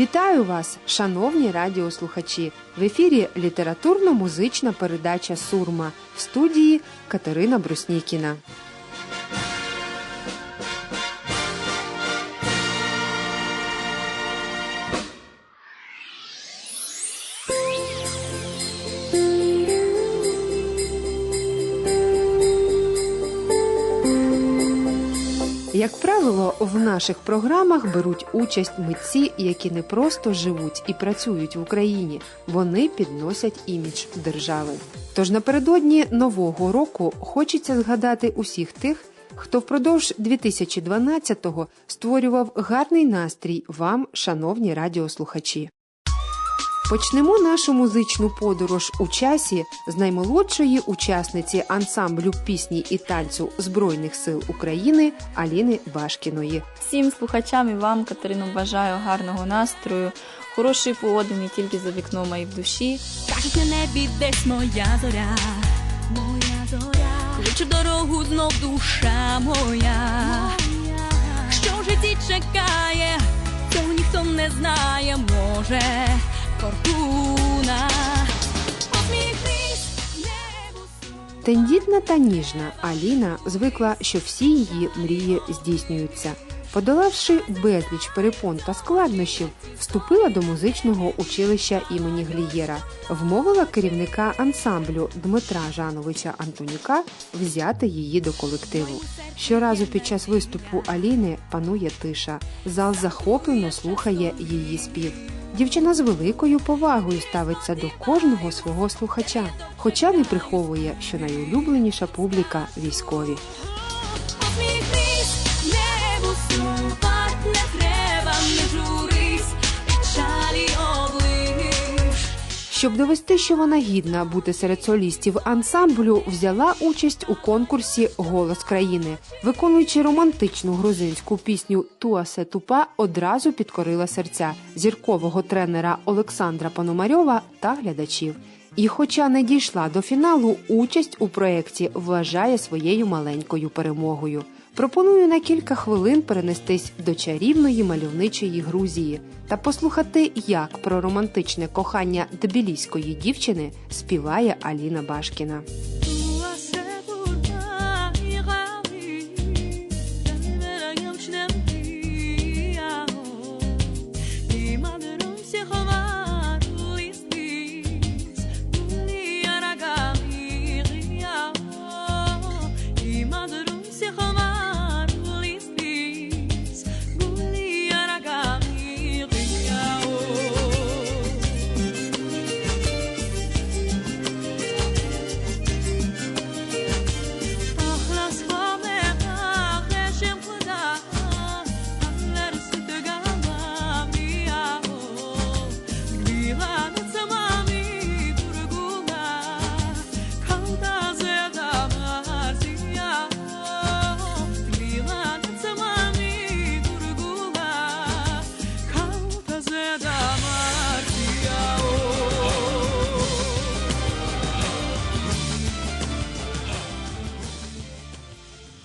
Вітаю вас, шановні радіослухачі! В ефірі літературно-музична передача Сурма в студії Катерина Бруснікіна. Як правило, в наших програмах беруть участь митці, які не просто живуть і працюють в Україні, вони підносять імідж держави. Тож напередодні нового року хочеться згадати усіх тих, хто впродовж 2012-го створював гарний настрій вам, шановні радіослухачі. Почнемо нашу музичну подорож у часі з наймолодшої учасниці ансамблю пісні і танцю Збройних сил України Аліни Башкіної. Всім слухачам і вам, Катерину, бажаю гарного настрою, хорошої погоди не тільки за вікном, а й в душі. Кажуть, на небі десь моя зоря, моя зоря, кличе дорогу знов душа моя, що в житті чекає, цього ніхто не знає, може фортуна. Тендітна та ніжна Аліна звикла, що всі її мрії здійснюються. Подолавши безліч перепон та складнощів, вступила до музичного училища імені Глієра, вмовила керівника ансамблю Дмитра Жановича Антонюка взяти її до колективу. Щоразу під час виступу Аліни панує тиша. Зал захоплено слухає її спів. Дівчина з великою повагою ставиться до кожного свого слухача, хоча не приховує, що найулюбленіша публіка військові. Щоб довести, що вона гідна бути серед солістів ансамблю, взяла участь у конкурсі Голос країни, виконуючи романтичну грузинську пісню Туасе Тупа, одразу підкорила серця зіркового тренера Олександра Пономарьова та глядачів. І, хоча не дійшла до фіналу, участь у проєкті вважає своєю маленькою перемогою. Пропоную на кілька хвилин перенестись до чарівної мальовничої Грузії та послухати, як про романтичне кохання тбіліської дівчини співає Аліна Башкіна.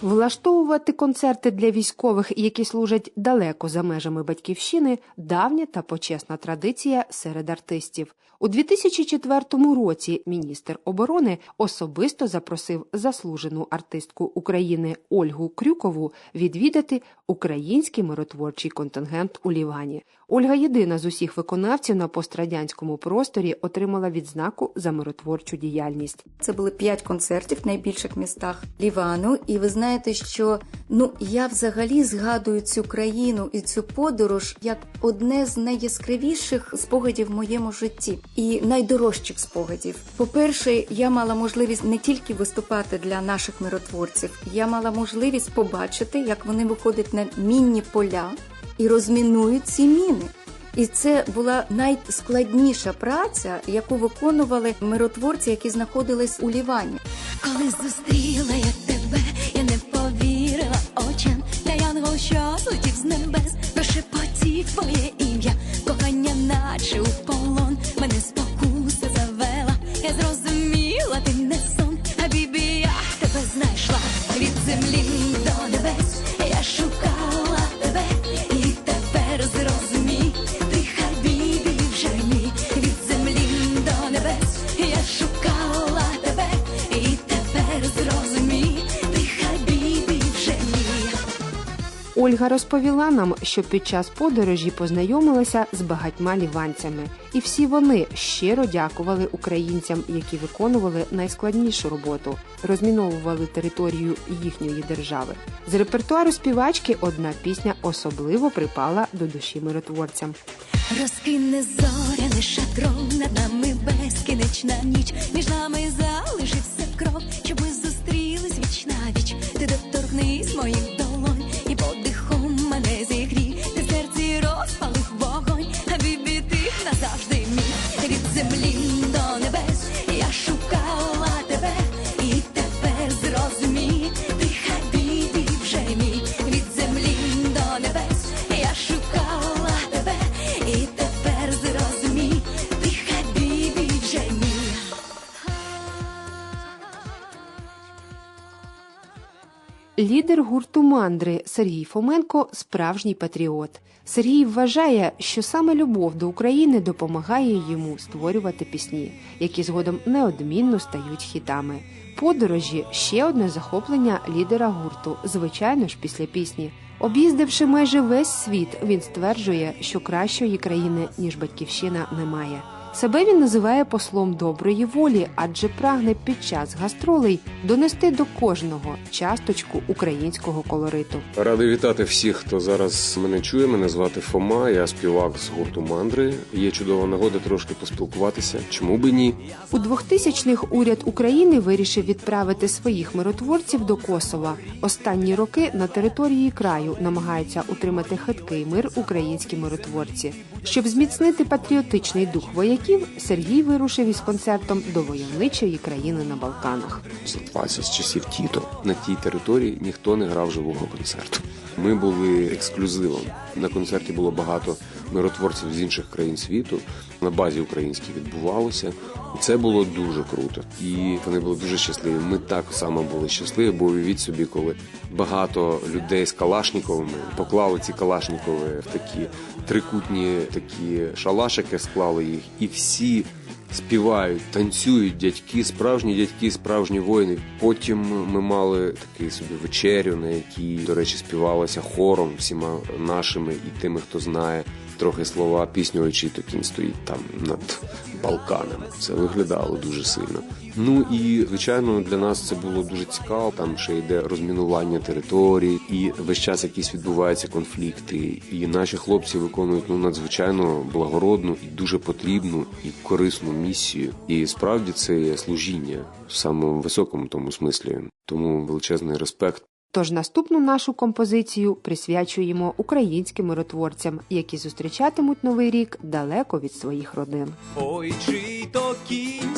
Влаштовувати концерти для військових, які служать далеко за межами батьківщини, давня та почесна традиція серед артистів. У 2004 році міністр оборони особисто запросив заслужену артистку України Ольгу Крюкову відвідати український миротворчий контингент у Лівані. Ольга єдина з усіх виконавців на пострадянському просторі отримала відзнаку за миротворчу діяльність. Це були п'ять концертів в найбільших містах Лівану. І ви знаєте, що ну я взагалі згадую цю країну і цю подорож як одне з найяскравіших спогадів в моєму житті і найдорожчих спогадів. По-перше, я мала можливість не тільки виступати для наших миротворців, я мала можливість побачити, як вони виходять на мінні поля і розмінують ці міни. І це була найскладніша праця, яку виконували миротворці, які знаходились у Лівані. Коли зустріла я розповіла нам, що під час подорожі познайомилася з багатьма ліванцями, і всі вони щиро дякували українцям, які виконували найскладнішу роботу, розміновували територію їхньої держави. З репертуару співачки одна пісня особливо припала до душі миротворцям. Розкине зоряне шатро над нами безкінечна ніч. Між нами залишився Лідер гурту мандри Сергій Фоменко справжній патріот. Сергій вважає, що саме любов до України допомагає йому створювати пісні, які згодом неодмінно стають хітами. Подорожі ще одне захоплення лідера гурту, звичайно ж, після пісні. Об'їздивши майже весь світ, він стверджує, що кращої країни ніж батьківщина немає. Себе він називає послом доброї волі, адже прагне під час гастролей донести до кожного часточку українського колориту. Радий вітати всіх, хто зараз мене чує. Мене звати Фома. Я співак з гурту Мандри. Є чудова нагода трошки поспілкуватися. Чому би ні? У 2000-х уряд України вирішив відправити своїх миротворців до Косова. Останні роки на території краю намагаються утримати хиткий мир українські миротворці. Щоб зміцнити патріотичний дух вояків, Сергій вирушив із концертом до войовничої країни на Балканах. Це з часів Тіто. На тій території ніхто не грав живого концерту. Ми були ексклюзивом. На концерті було багато миротворців з інших країн світу. На базі українській відбувалося. Це було дуже круто. І вони були дуже щасливі. Ми так само були щасливі, бо уявіть собі, коли багато людей з Калашніковими поклали ці Калашнікови в такі трикутні такі шалашики, склали їх, і всі співають, танцюють дядьки, справжні дядьки, справжні воїни. Потім ми мали такий собі вечерю, на якій, до речі, співалося хором всіма нашими і тими, хто знає трохи слова пісню «Очі кінь стоїть там над Балканами. Це виглядало дуже сильно. Ну і звичайно для нас це було дуже цікаво. Там ще йде розмінування територій, і весь час якісь відбуваються конфлікти. І наші хлопці виконують ну надзвичайно благородну і дуже потрібну і корисну місію. І справді це є служіння в самому високому тому смислі. Тому величезний респект. Тож наступну нашу композицію присвячуємо українським миротворцям, які зустрічатимуть новий рік далеко від своїх родин. Ой, чий то кінь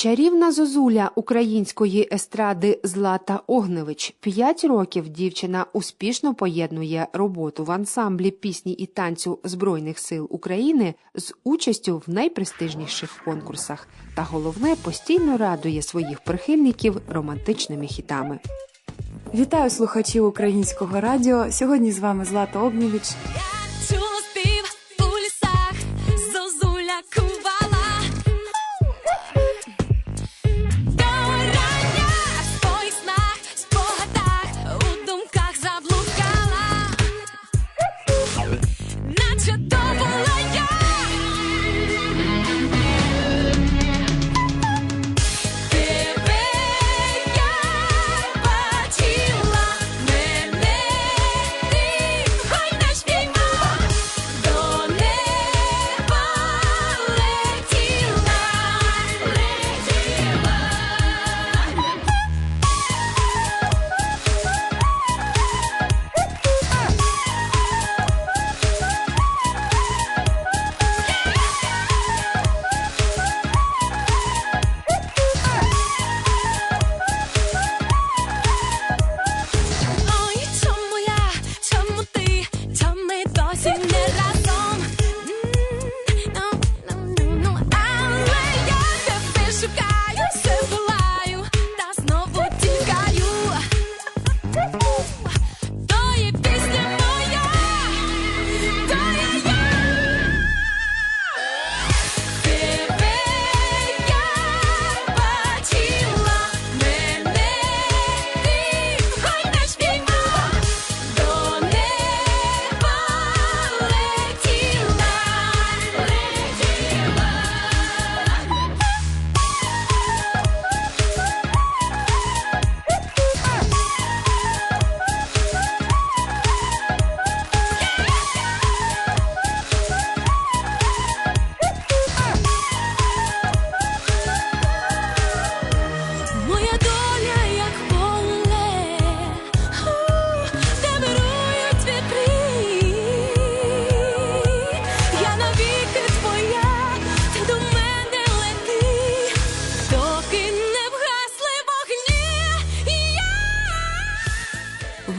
Чарівна зозуля української естради Злата Огневич. П'ять років дівчина успішно поєднує роботу в ансамблі пісні і танцю Збройних сил України з участю в найпрестижніших конкурсах. Та головне постійно радує своїх прихильників романтичними хітами. Вітаю слухачів українського радіо. Сьогодні з вами Злата Огнєвіч.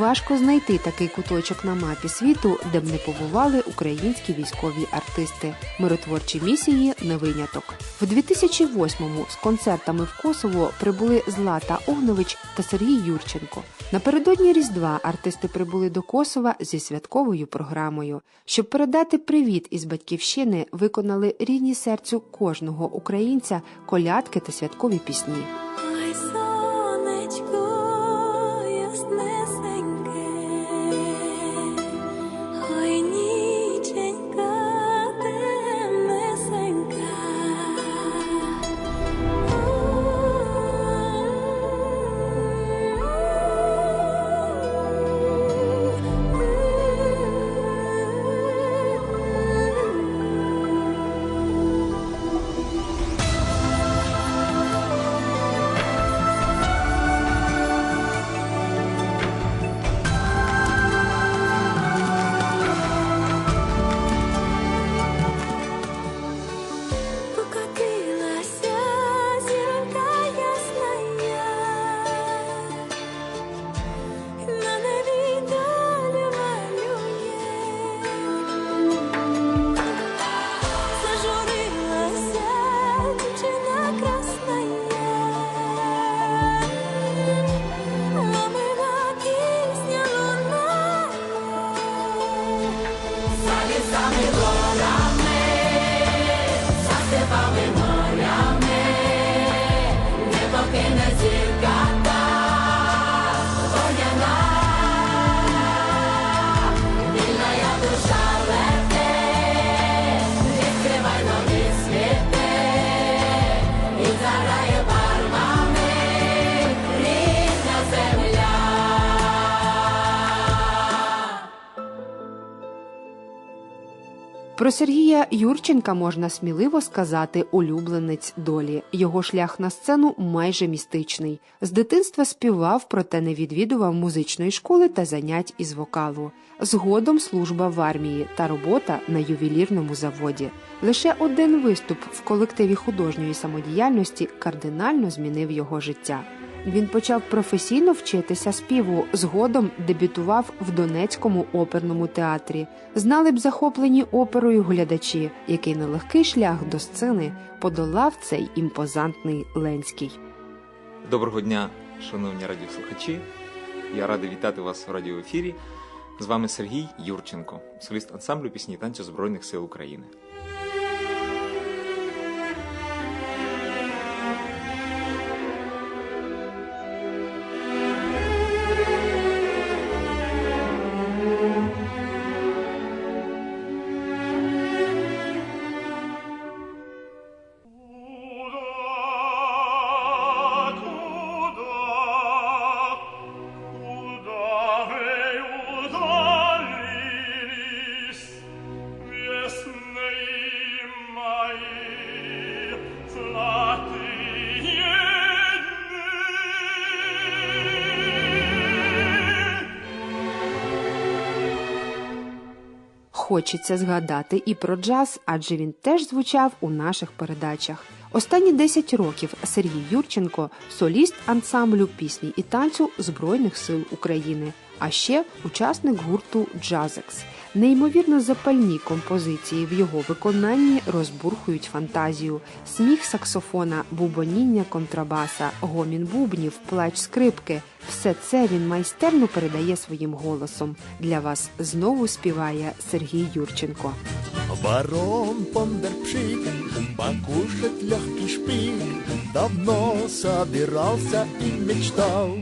Важко знайти такий куточок на мапі світу, де б не побували українські військові артисти. Миротворчі місії не виняток. В 2008-му з концертами в Косово прибули Злата Огневич та Сергій Юрченко. Напередодні Різдва артисти прибули до Косова зі святковою програмою. Щоб передати привіт із батьківщини, виконали рідні серцю кожного українця колядки та святкові пісні. Про Сергія Юрченка можна сміливо сказати улюбленець долі. Його шлях на сцену майже містичний. З дитинства співав, проте не відвідував музичної школи та занять із вокалу. Згодом служба в армії та робота на ювелірному заводі. Лише один виступ в колективі художньої самодіяльності кардинально змінив його життя. Він почав професійно вчитися співу. Згодом дебютував в Донецькому оперному театрі. Знали б захоплені оперою глядачі, який нелегкий шлях до сцени подолав цей імпозантний Ленський. Доброго дня, шановні радіослухачі. Я радий вітати вас в радіоефірі. З вами Сергій Юрченко, соліст ансамблю пісні танцю Збройних сил України. Хочеться згадати і про джаз, адже він теж звучав у наших передачах. Останні 10 років Сергій Юрченко соліст ансамблю пісні і танцю Збройних сил України, а ще учасник гурту Джазекс. Неймовірно запальні композиції в його виконанні розбурхують фантазію, сміх саксофона, бубоніння контрабаса, гомін бубнів, плач скрипки. Все це він майстерно передає своїм голосом. Для вас знову співає Сергій Юрченко. Барон Пондерпшик, покушать легкий шпик, давно собирался и мечтал.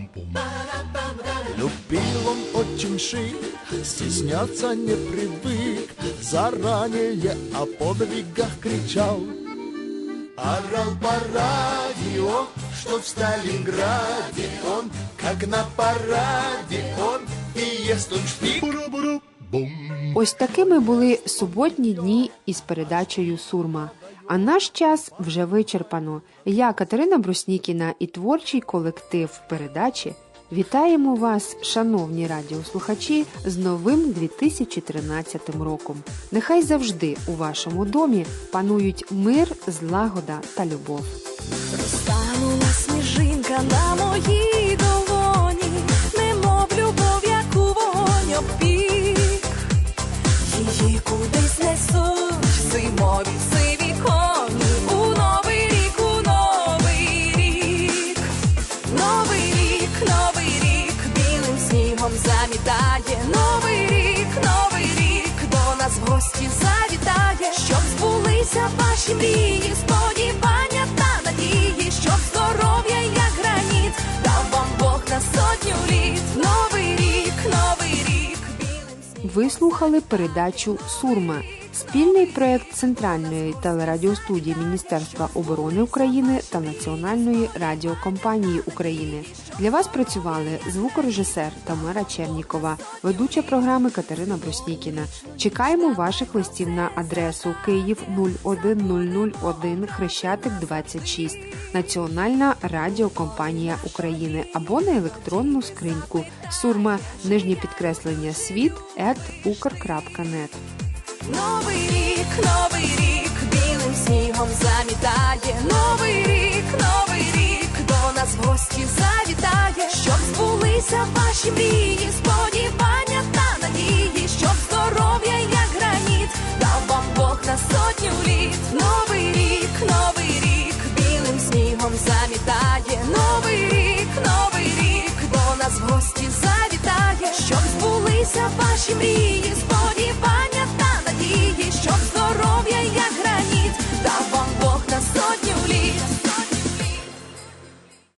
Любил он очень шик, стесняться не привык, заранее о подвигах кричал. Орал по радио, что в Сталинграде он, как на параде он, и ест он шпик. Ось такими були суботні дні із передачею Сурма. А наш час вже вичерпано. Я, Катерина Бруснікіна і творчий колектив передачі вітаємо вас, шановні радіослухачі, з новим 2013 роком. Нехай завжди у вашому домі панують мир, злагода та любов. Розтанула сніжинка на моїй долоні, немов любов, яку вогонь обпік. Її кудись несуть зимові сиві сподівання та надії, щоб здоров'я, як граніт, дав вам Бог на сотню літ. Новий рік, новий рік, білим. Ви слухали передачу Сурма, спільний проект Центральної телерадіостудії Міністерства оборони України та Національної радіокомпанії України. Для вас працювали звукорежисер Тамара Чернікова, ведуча програми Катерина Бруснікіна. Чекаємо ваших листів на адресу Київ 01001 Хрещатик 26, Національна радіокомпанія України або на електронну скриньку сурма нижнє підкреслення світ ukr.net. Новий рік, новий рік, білим снігом замітає. Новий рік, новий рік, до нас в гості щоб збулися ваші мрії, сподівання та надії, щоб здоров'я, як граніт, дав вам Бог на сотню літ. Новий рік, новий рік, білим снігом замітає. Новий рік, новий рік, до нас в гості завітає, щоб збулися ваші мрії,